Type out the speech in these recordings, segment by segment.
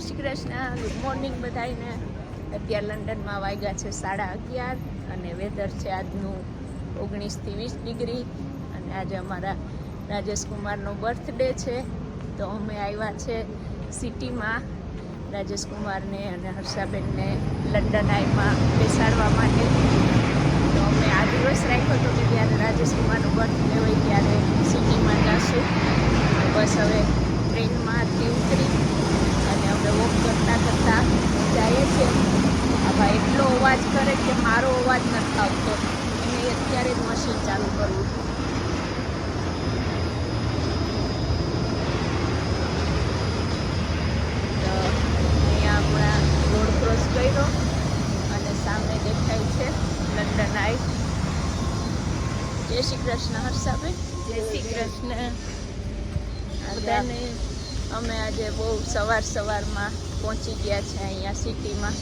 Shri Krishna good morning બધાને અત્યારે લંડનમાં વાગ્યા છે સાડા અગિયાર અને વેધર છે આજનું ઓગણીસથી વીસ ડિગ્રી અને આજે અમારા રાજેશકુમારનો બર્થડે છે. તો અમે આવ્યા છે સિટીમાં. રાજેશકુમારને અને હર્ષાબેનને લંડન આઈમાં બેસાડવા માટે. તો અમે આ દિવસ રાખ્યો હતો કે જ્યારે રાજેશ કુમારનો બર્થડે હોય ત્યારે સિટીમાં જશું. બસ હવે ટ્રેનમાંથી ઉતરી અને અમે વોક કરતાં કરતાં જઈએ છીએ આ ભાઈ એટલો અવાજ કરે કે મારો અવાજ નથી આવતો એને અત્યારે જ મશીન ચાલુ કરવું તો અહીંયા આપણા રોડ ક્રોસ કર્યો અને સામે દેખાય છે લંડન આઈ જય શ્રી કૃષ્ણ. હર્ષાબેન જય શ્રી કૃષ્ણ. બધાને અમે આજે બહુ સવાર સવારમાં પહોંચી ગયા છે અહીંયા સિટીમાં.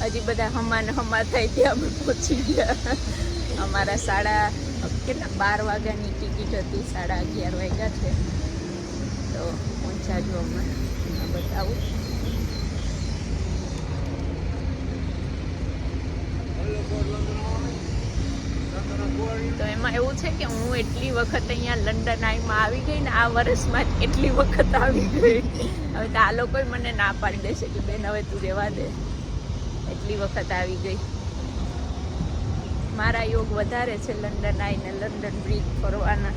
હજી બધા હમાને હમા થાય ત્યાં અમે પહોંચી ગયા. અમારા સાડા કેટલા? બાર વાગ્યાની ટિકિટ હતી સાડા અગિયાર વાગ્યા છે. તો પહોંચ્યા જો અમે. બતાવું. એમાં એવું છે કે હું એટલી વખત અહીંયા લંડન આઈમાં આવી ગઈ ને આ વર્ષમાં જ એટલી વખત આવી ગઈ. હવે તો આ લોકોય મને ના પાડી દેશે કે બેન, હવે તું રહેવા દે. એટલી વખત આવી ગઈ. મારા યોગ વધારે છે લંડન આવીને લંડન બ્રિજ ફરવાના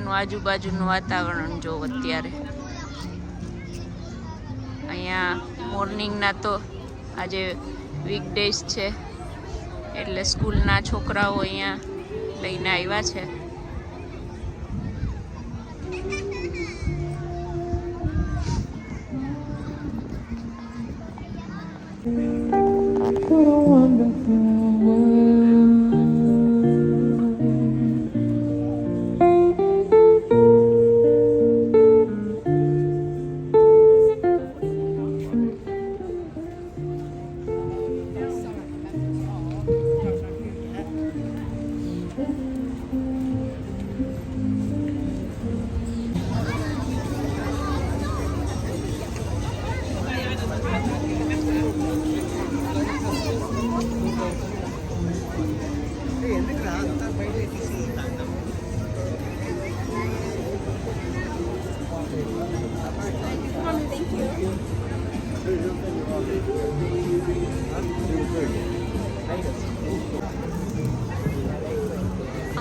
અહીંયાનું આજુબાજુનું વાતાવરણ જો અત્યારે. અહીંયા મોર્નિંગના તો આજે વીકડેઝ છે. એટલે સ્કૂલના છોકરાઓ અહીંયા લઈને આવ્યા છે.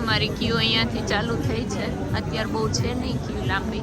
અમારી ક્યુ અહીંયાથી ચાલુ થઈ છે. અત્યારે બહુ છે નહીં ક્યુ લાંબી.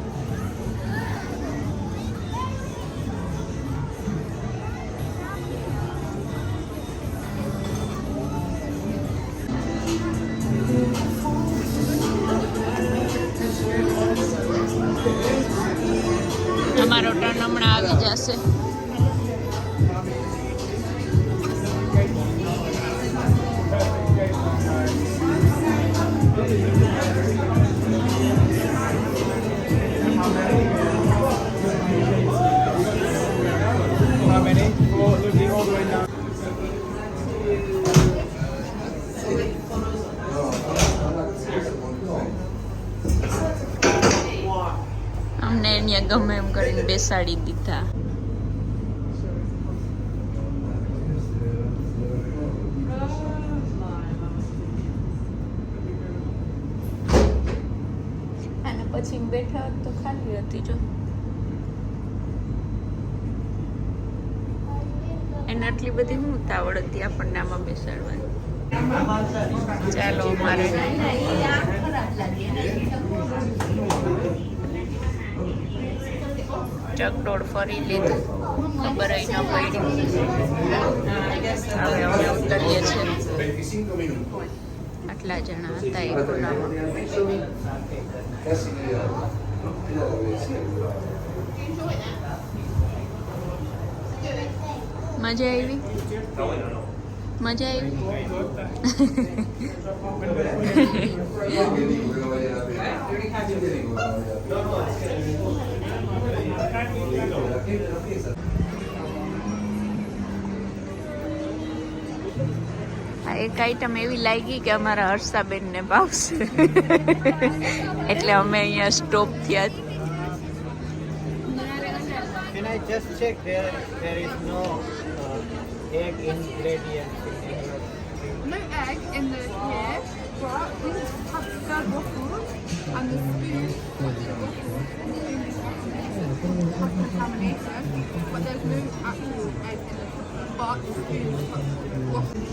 અમને અહીંયા ગમે એમ કરીને બેસાડી દીધા. અને પછી બેઠા તો ખાલી હતી જો. એને આટલી બધી હું ઉતાવળ હતી આપણને આમાં બેસાડવાની? ચાલો મારે ચકડોળ ફરી લીધું. ખબર ન પડી. હવે અમે ઉતરીએ છીએ. આટલા જણા હતા એ ખુલ્લામાં મજા આવી? મજા આવી. એક આઈટમ એવી લાગી કે અમારા હર્ષાબેનને ભાવશે. એટલે અમે અહીંયા સ્ટોપ થયા. Just check there there is no uh, egg ingredient in any of No egg in the here, but this is pasta waffles and the spoon has contamination, but there's no actual egg in it. But the spoon is waffles.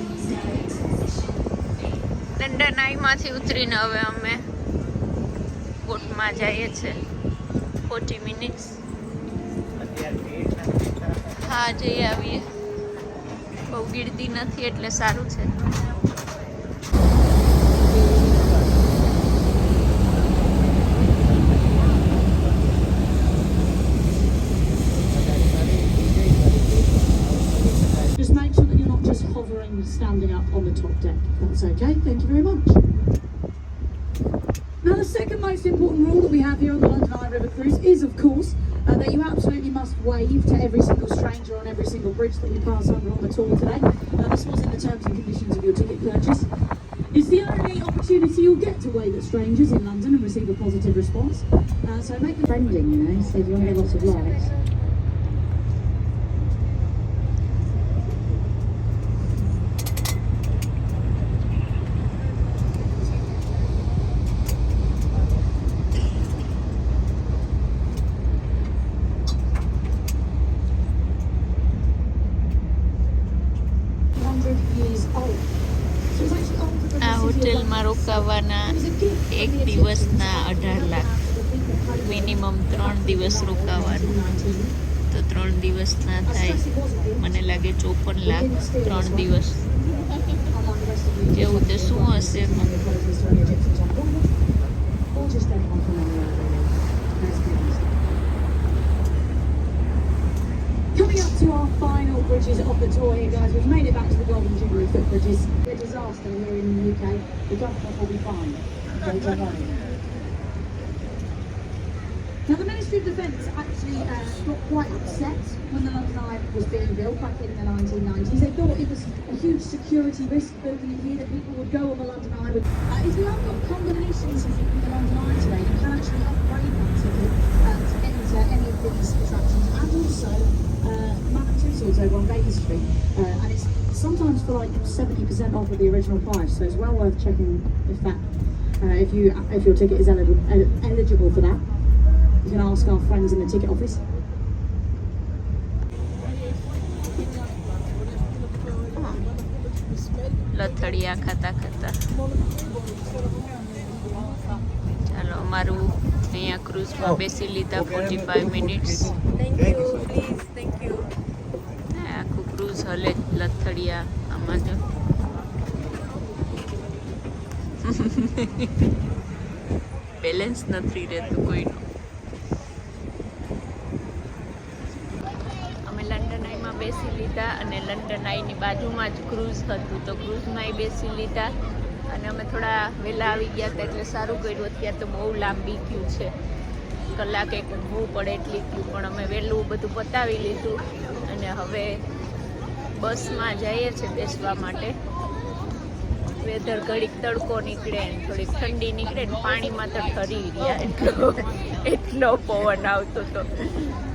London આઈમાંથી ઉતરીને હવે અમે બોટમાં જઈએ છીએ forty minutes હા જઈ આવીએ બહુ ગીરદી નથી એટલે સારું છે Just make sure that you're not just hovering, standing up on the top deck. That's okay. Thank you very much. The second most important rule that we have here on the London Eye River Cruise is, of course, uh, that you absolutely must wave to every single stranger on every single bridge that you pass under on the tour today. Uh, this was in the terms and conditions of your ticket purchase. It's the only opportunity you'll get to wave at strangers in London and receive a positive response. Uh, so make the friending, you know, so you want to get lots of likes. Gift એક દિવસના અઢાર lakh minimum ત્રણ દિવસ રોકાવાનું તો ત્રણ દિવસના થાય મને લાગે ચોપન લાખ ત્રણ દિવસ જેવું તે શું હશે. Coming up to our final bridges of the tour here, guys. We've made it back to the Golden Jubilee footbridges. A disaster here in the UK. The government will be fine. Now, the Ministry of Defence actually uh, got quite upset when the London Eye was being built back in the 1990s. They thought it was a huge security risk building it here that people would go on the London Eye with. Uh, if you have got ticket with the London Eye today, you can actually upgrade that ticket uh, to enter any of these attractions and also uh, Tussauds over on Baker Street. Uh, and it's sometimes for like 70% off of the original price, so it's well worth checking if that. Uh, if you if your ticket is eligible eligible for that, you can ask our friends in the ticket office. લથડિયા ખાતા ખાતા ચાલો અમારું અહીંયા ક્રૂઝમાં બેસી લીધા forty five minutes આખું cruise હલે જ લથડિયા આમાં જો બેલેન્સ નથી રહેતું કોઈનું અમે લંડન આઈમાં બેસી લીધા અને લંડન આઈની બાજુમાં જ ક્રૂઝ હતું. તો ક્રૂઝમાં બેસી લીધા અને અમે થોડા વહેલા આવી ગયા હતા એટલે સારું કર્યું. અત્યારે તો બહુ લાંબી ક્યુ છે. કલાક એક ઊભવું પડે એટલી ક્યુ પણ અમે વહેલું બધું પતાવી લીધું અને હવે બસમાં જઈએ છીએ બેસવા માટે. વેધર ઘડીક તડકો નીકળે ને થોડીક ઠંડી નીકળે ને પાણીમાં તો ઠરી રહ્યા એટલો એટલો પવન આવતો હતો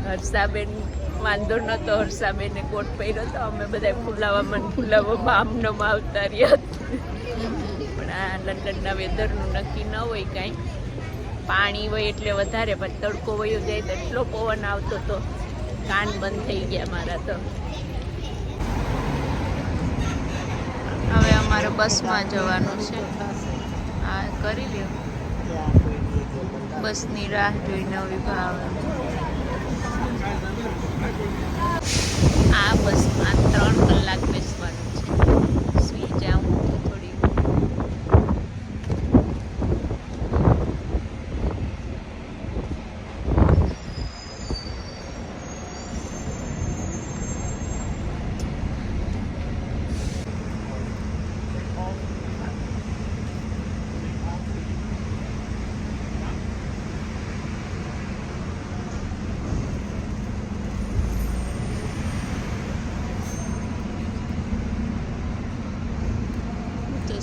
હર્ષાબેન, વાંધો નહોતો હર્ષાબેને કોટ પહેર્યો તો અમે બધા ફૂલાવામાં ફૂલાવામાં આમનમ આવતા રહ્યા પણ આ લંડનના વેધરનું નક્કી ન હોય કાંઈ. પાણી હોય એટલે વધારે, પણ તડકો વયો જાય તો એટલો પવન આવતો હતો કાન બંધ થઈ ગયા મારા તો હવે અમારે બસમાં જવાનું છે. હા, કરી લ્યો બસની રાહ જોઈને ભાવ આ બસમાં ત્રણ કલાક બેસવાનું.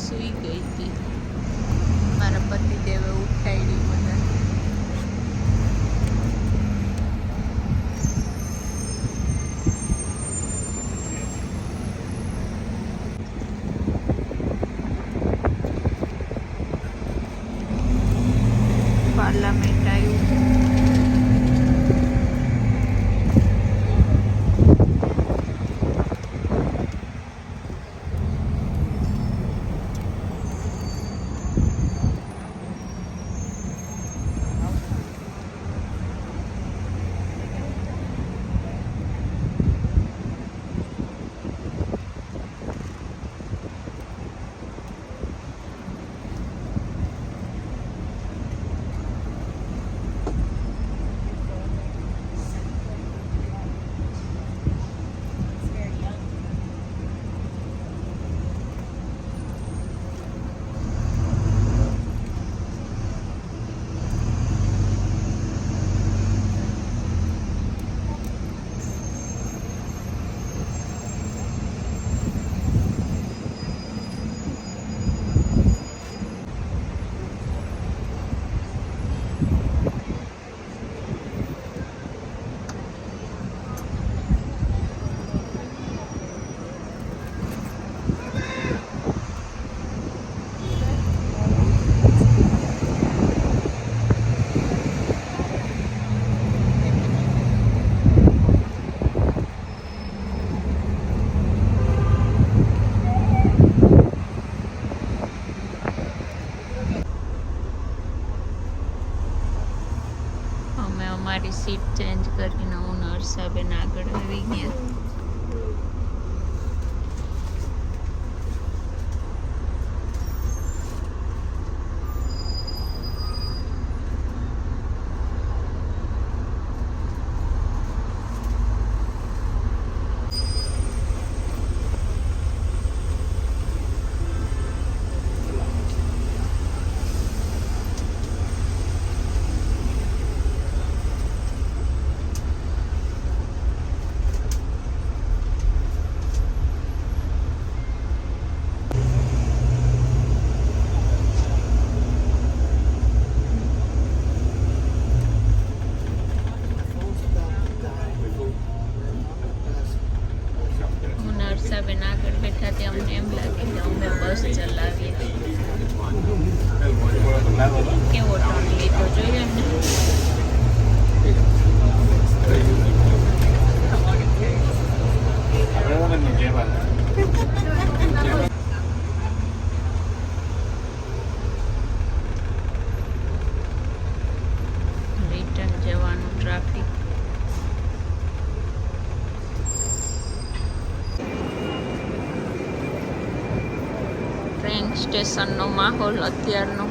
સૂઈ ગઈ હતી. મારા પતિદેવે ઉઠાડી મને પાર્લામેન્ટ આવ્યું અમે અમારી સીટ ચેન્જ કરીને હું ને હર્ષાબેન આગળ આવી ગયા હું ને હર્ષાબેન આગળ બેઠા તે અમને એમ લાગે કે અમે બસ ચલાવીએ કેવો ટર્ન લીધો જોઈએ એમને રિટર્ન જવાનું ટ્રાફિક ટ્રેન સ્ટેશનનો માહોલ અત્યારનો.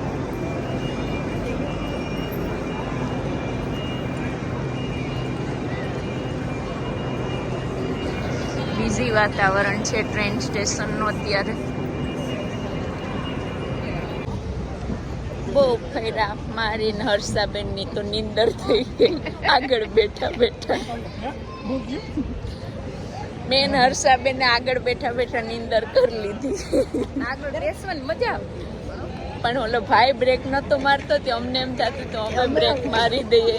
બિઝી વાતાવરણ છે ટ્રેન સ્ટેશનનું અત્યારે. બહુ ફેરા મારીને હર્ષાબેનની તો નીંદર થઈ ગઈ. આગળ બેઠા બેઠા. મેન હર્ષાબેને આગળ બેઠા બેઠા નીંદર કરી લીધી. આગળ બેસવાની મજા આવતી. પણ ઓલો ભાઈ બ્રેક નતો મારતો તે અમને એમ થતું તો અમે બ્રેક મારી દઈએ.